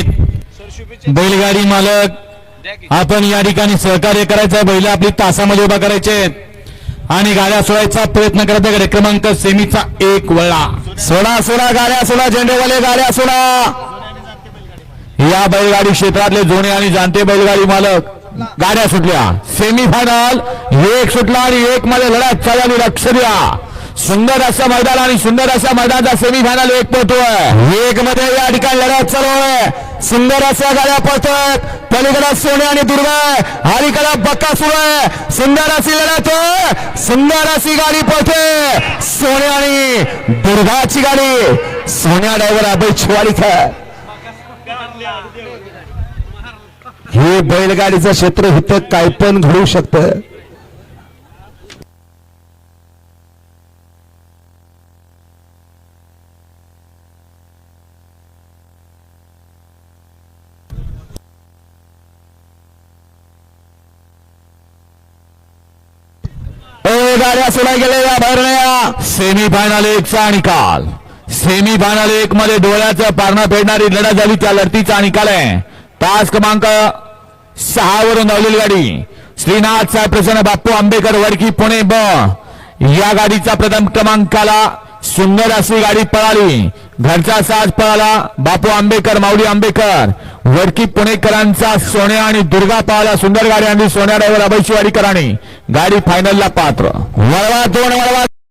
आहेत. बैलगाडी मालक आपण या ठिकाणी सहकार्य करायचं बैल आपली तासामध्ये उभा करायचे आणि गाड्या सोडायचा प्रयत्न करायचा गाडी क्रमांक सेमीचा एक वळा. सोडा सोडा गाड्या सोडा झेंडेवाले गाड्या सोडा. या बैलगाडी क्षेत्रातले जुने आणि जाणते बैलगाडी मालक गाड्या सुटल्या. सेमी फायनल एक सुटला आणि एक मध्ये लढत चालू. लक्ष द्या. सुंदर अशा मैदान आणि सुंदर अशा मैदानाचा सेमी फायनल एक पोहोचतोय. एक मध्ये या ठिकाणी लढत चालू आहे. सुंदर अशा गाड्या पळतात पलीकडे सोने आणि दुर्गा आहे. बक्का सुरू आहे. सुंदर अशी लढत सुंदर अशी गाडी पळते सोने आणि दुर्गाची गाडी. सोन्या ड्रायव्हर अभय शिवाडीकर हे बैलगाडीचं क्षेत्र इथं काय पण घडू शकतं. ए, गाड्या सोडा गेलेल्या भरण्या सेमी फायनल एकचा निकाल. सेमी फायनल एक मध्ये डोळ्याचं पारणं फेडणारी लढत झाली त्या लढतीचा निकाल आहे. तास क्रमांक सहा वरून धावलेली गाडी. श्रीनाथ साहेब प्रसन्न बाप्पू आंबेकर वडकी पुणे ब. या गाडीचा प्रथम क्रमांकाला सुंदर अशी गाडी पळाली. घरचा साज पळाला. बापू आंबेकर माऊली आंबेकर वडकी पुणेकरांचा सोन्या आणि दुर्गा पळाला सुंदर गाडी आणि सोन्या ड्रायव्हर अभयशिवाडीकरांनी गाडी फायनलला पात्र. वळवा दोन वळवा